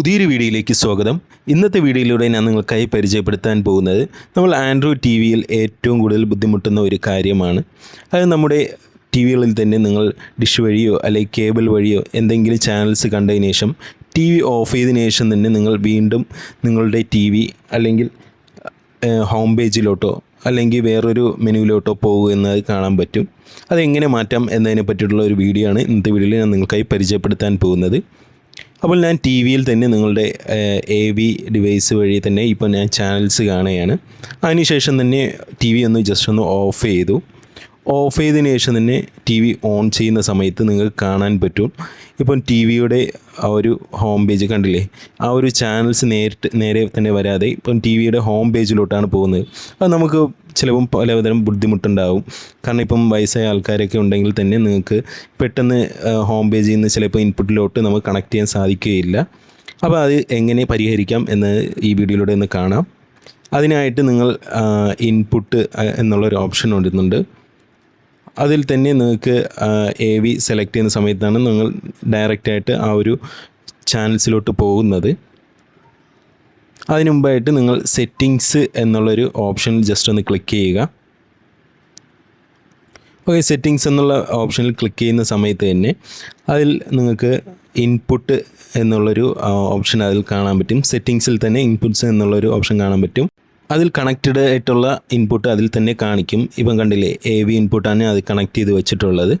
പുതിയൊരു വീഡിയോയിലേക്ക് സ്വാഗതം. ഇന്നത്തെ വീഡിയോയിലൂടെ ഞാൻ നിങ്ങൾക്കായി പരിചയപ്പെടുത്താൻ പോകുന്നത് നമ്മൾ ആൻഡ്രോയിഡ് ടി വിയിൽ ഏറ്റവും കൂടുതൽ ബുദ്ധിമുട്ടുന്ന ഒരു കാര്യമാണ്. അത് നമ്മുടെ ടി വികളിൽ തന്നെ നിങ്ങൾ ഡിഷ് വഴിയോ അല്ലെങ്കിൽ കേബിൾ വഴിയോ എന്തെങ്കിലും ചാനൽസ് കണ്ടതിന് ശേഷം ടി വി ഓഫ് ചെയ്തതിന് ശേഷം തന്നെ നിങ്ങൾ വീണ്ടും നിങ്ങളുടെ ടി വി അല്ലെങ്കിൽ ഹോം പേജിലോട്ടോ അല്ലെങ്കിൽ വേറൊരു മെനുവിലോട്ടോ പോകുക എന്നത് കാണാൻ പറ്റും. അതെങ്ങനെ മാറ്റാം എന്നതിനെ പറ്റിയിട്ടുള്ള ഒരു വീഡിയോ ആണ് ഇന്നത്തെ വീഡിയോയിൽ ഞാൻ നിങ്ങൾക്കായി പരിചയപ്പെടുത്താൻ പോകുന്നത്. അപ്പോൾ ഞാൻ ടി വിയിൽ തന്നെ നിങ്ങളുടെ എ വി ഡിവൈസ് വഴി തന്നെ ഇപ്പോൾ ഞാൻ ചാനൽസ് കാണുകയാണ്. അതിനുശേഷം തന്നെ ടി വി ഒന്ന് ജസ്റ്റ് ഒന്ന് ഓഫ് ചെയ്തു. ഓഫ് ചെയ്തതിന് ശേഷം തന്നെ ടി വി ഓൺ ചെയ്യുന്ന സമയത്ത് നിങ്ങൾക്ക് കാണാൻ പറ്റും. ഇപ്പം ടി വിയുടെ ആ ഒരു ഹോം പേജ് കണ്ടില്ലേ? ആ ഒരു ചാനൽസ് നേരിട്ട് നേരെ തന്നെ വരാതെ ഇപ്പം ടി വിയുടെ ഹോം പേജിലോട്ടാണ് പോകുന്നത്. അത് നമുക്ക് ചിലപ്പം പലതരം ബുദ്ധിമുട്ടുണ്ടാവും. കാരണം ഇപ്പം വയസ്സായ ആൾക്കാരൊക്കെ ഉണ്ടെങ്കിൽ തന്നെ നിങ്ങൾക്ക് പെട്ടെന്ന് ഹോം പേജിൽ നിന്ന് ചിലപ്പോൾ ഇൻപുട്ടിലോട്ട് നമുക്ക് കണക്ട് ചെയ്യാൻ സാധിക്കുകയില്ല. അപ്പോൾ അത് എങ്ങനെ പരിഹരിക്കാം എന്ന് ഈ വീഡിയോയിലൂടെ ഒന്ന് കാണാം. അതിനായിട്ട് നിങ്ങൾ ഇൻപുട്ട് എന്നുള്ളൊരു ഓപ്ഷൻ വരുന്നുണ്ട് അതിൽ തന്നെ നിങ്ങൾക്ക് എ വി സെലക്ട് ചെയ്യുന്ന സമയത്താണ് നിങ്ങൾ ഡയറക്റ്റായിട്ട് ആ ഒരു ചാനൽസിലോട്ട് പോകുന്നത്. അതിനുമുമ്പായിട്ട് നിങ്ങൾ സെറ്റിങ്സ് എന്നുള്ളൊരു ഓപ്ഷൻ ജസ്റ്റ് ഒന്ന് ക്ലിക്ക് ചെയ്യുക. ഓക്കെ സെറ്റിങ്സ് എന്നുള്ള ഓപ്ഷനിൽ ക്ലിക്ക് ചെയ്യുന്ന സമയത്ത് തന്നെ അതിൽ നിങ്ങൾക്ക് ഇൻപുട്ട് എന്നുള്ളൊരു ഓപ്ഷൻ അതിൽ കാണാൻ പറ്റും. സെറ്റിങ്സിൽ തന്നെ ഇൻപുട്ട്സ് എന്നുള്ളൊരു ഓപ്ഷൻ കാണാൻ പറ്റും. അതിൽ കണക്റ്റഡ് ആയിട്ടുള്ള ഇൻപുട്ട് അതിൽ തന്നെ കാണിക്കും. ഇപ്പം കണ്ടില്ലേ എ വി ഇൻപുട്ടാണ് അത് കണക്ട് ചെയ്ത് വെച്ചിട്ടുള്ളത്.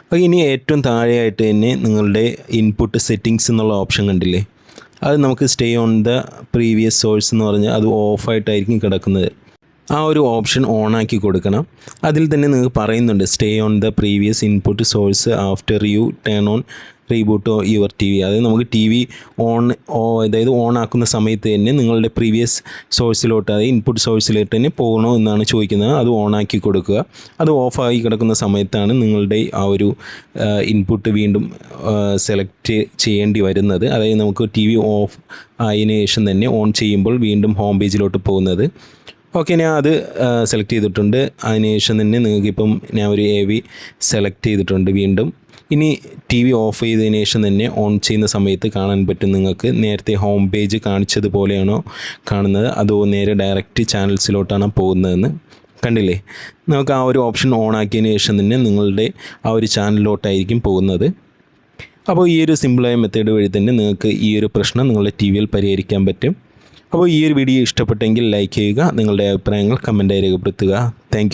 അപ്പോൾ ഇനി ഏറ്റവും താഴെയായിട്ട് തന്നെ നിങ്ങളുടെ ഇൻപുട്ട് സെറ്റിങ്സ് എന്നുള്ള ഓപ്ഷൻ കണ്ടില്ലേ അത് നമുക്ക് stay on the previous source എന്ന് പറഞ്ഞാൽ അത് ഓഫായിട്ടായിരിക്കും കിടക്കുന്നത്. ആ ഒരു ഓപ്ഷൻ ഓൺ ആക്കി കൊടുക്കണം. അതിൽ തന്നെ നിങ്ങൾക്ക് പറയുന്നുണ്ട് stay on the previous input source after you turn on reboot your TV V അതായത് നമുക്ക് ടി വി ഓൺ അതായത് ഓൺ ആക്കുന്ന സമയത്ത് തന്നെ നിങ്ങളുടെ പ്രീവിയസ് സോഴ്സിലോട്ട് അതായത് ഇൻപുട്ട് സോഴ്സിലോട്ട് തന്നെ പോകണോ എന്നാണ് ചോദിക്കുന്നത്. അത് ഓൺ ആക്കി കൊടുക്കുക. അത് ഓഫായി കിടക്കുന്ന സമയത്താണ് നിങ്ങളുടെ ആ ഒരു ഇൻപുട്ട് വീണ്ടും സെലക്ട് ചെയ്യേണ്ടി വരുന്നത്. അതായത് നമുക്ക് ടി വി ഓഫ് ആയതിനു ശേഷം തന്നെ ഓൺ ചെയ്യുമ്പോൾ വീണ്ടും ഹോം പേജിലോട്ട് പോകുന്നത്. ഓക്കെ ഞാൻ അത് സെലക്ട് ചെയ്തിട്ടുണ്ട്. അതിനുശേഷം തന്നെ നിങ്ങൾക്കിപ്പം ഞാൻ ഒരു എ വി സെലക്ട് ചെയ്തിട്ടുണ്ട് വീണ്ടും. ഇനി ടി വി ഓഫ് ചെയ്തതിന് ശേഷം തന്നെ ഓൺ ചെയ്യുന്ന സമയത്ത് കാണാൻ പറ്റും നിങ്ങൾക്ക്. നേരത്തെ ഹോം പേജ് കാണിച്ചതുപോലെയാണോ കാണുന്നത്? അതോ നേരെ ഡയറക്റ്റ് ചാനൽസിലോട്ടാണ് പോകുന്നതെന്ന് കണ്ടില്ലേ? നമുക്ക് ആ ഒരു ഓപ്ഷൻ ഓൺ ആക്കിയതിന് ശേഷം തന്നെ നിങ്ങളുടെ ആ ഒരു ചാനലിലോട്ടായിരിക്കും പോകുന്നത്. അപ്പോൾ ഈ ഒരു സിമ്പിളായ മെത്തേഡ് വഴി തന്നെ നിങ്ങൾക്ക് ഈ ഒരു പ്രശ്നം നിങ്ങളുടെ ടി വിയിൽ പരിഹരിക്കാൻ പറ്റും. അപ്പോൾ ഈ ഒരു വീഡിയോ ഇഷ്ടപ്പെട്ടെങ്കിൽ ലൈക്ക് ചെയ്യുക നിങ്ങളുടെ അഭിപ്രായങ്ങൾ കമന്റായി രേഖപ്പെടുത്തുക. താങ്ക്